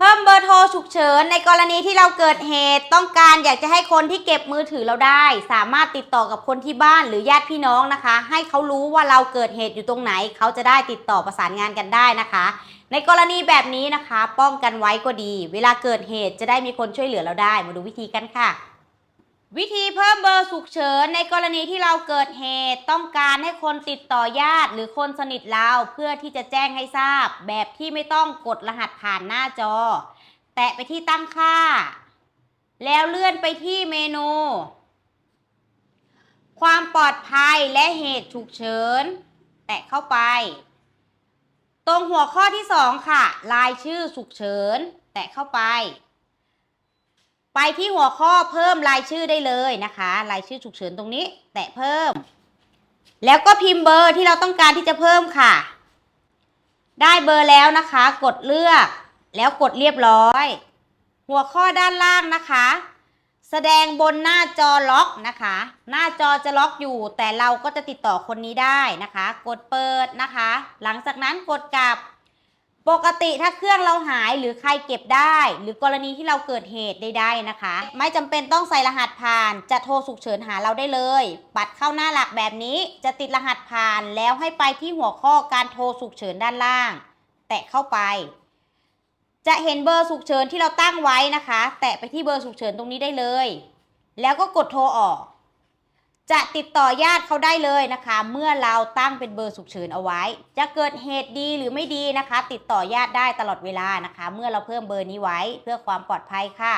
เพิ่มเบอร์โทรฉุกเฉินในกรณีที่เราเกิดเหตุ ต้องการอยากจะให้คนที่เก็บมือถือเราได้ สามารถติดต่อกับคนที่บ้านหรือญาติพี่น้องนะคะ ให้เขารู้ว่าเราเกิดเหตุอยู่ตรงไหน เขาจะได้ติดต่อประสานงานกันได้นะคะ ในกรณีแบบนี้นะคะ ป้องกันไว้ก็ดี เวลาเกิดเหตุจะได้มีคนช่วยเหลือเราได้ มาดูวิธีกันค่ะ วิธีเพิ่มเบอร์ฉุกเฉินในกรณีที่เราเกิดเหตุต้องการให้คนติดต่อญาติ หรือคนสนิทเราเพื่อที่จะแจ้งให้ทราบ แบบที่ไม่ต้องกดรหัสผ่านหน้าจอ แตะไปที่ตั้งค่า แล้วเลื่อนไปที่เมนู ความปลอดภัยและเหตุฉุกเฉิน แตะเข้าไป ตรงหัวข้อที่ 2 ค่ะ รายชื่อฉุกเฉิน แตะเข้าไป ไปที่หัวข้อเพิ่มรายชื่อได้เลยนะคะ รายชื่อฉุกเฉินตรงนี้ แตะเพิ่ม แล้วก็พิมพ์เบอร์ที่เราต้องการที่จะเพิ่มค่ะ ได้เบอร์แล้วนะคะ กดเลือก แล้วกดเรียบร้อย หัวข้อด้านล่างนะคะ แสดงบนหน้าจอล็อกนะคะ หน้าจอจะล็อกอยู่ แต่เราก็จะติดต่อคนนี้ได้นะคะ กดเปิดนะคะ หลังจากนั้นกดกลับ ปกติถ้าเครื่องเราหายหรือใครเก็บได้ หรือกรณีที่เราเกิดเหตุใดๆนะคะ ไม่จำเป็นต้องใส่รหัสผ่าน จะโทรฉุกเฉินหาเราได้เลยปัดเข้าหน้าหลักแบบนี้จะติดรหัสผ่านแล้วให้ไปที่หัวข้อการโทรฉุกเฉินด้านล่าง แตะเข้าไป จะเห็นเบอร์ฉุกเฉินที่เราตั้งไว้นะคะ แตะไปที่เบอร์ฉุกเฉินตรงนี้ได้เลย แล้วก็กดโทรออก จะติดต่อญาติเขาได้เลยนะคะ เมื่อเราตั้งเป็นเบอร์ฉุกเฉินเอาไว้ จะเกิดเหตุดีหรือไม่ดีนะคะ ติดต่อญาติได้ตลอดเวลานะคะ เมื่อเราเพิ่มเบอร์นี้ไว้เพื่อความปลอดภัยค่ะ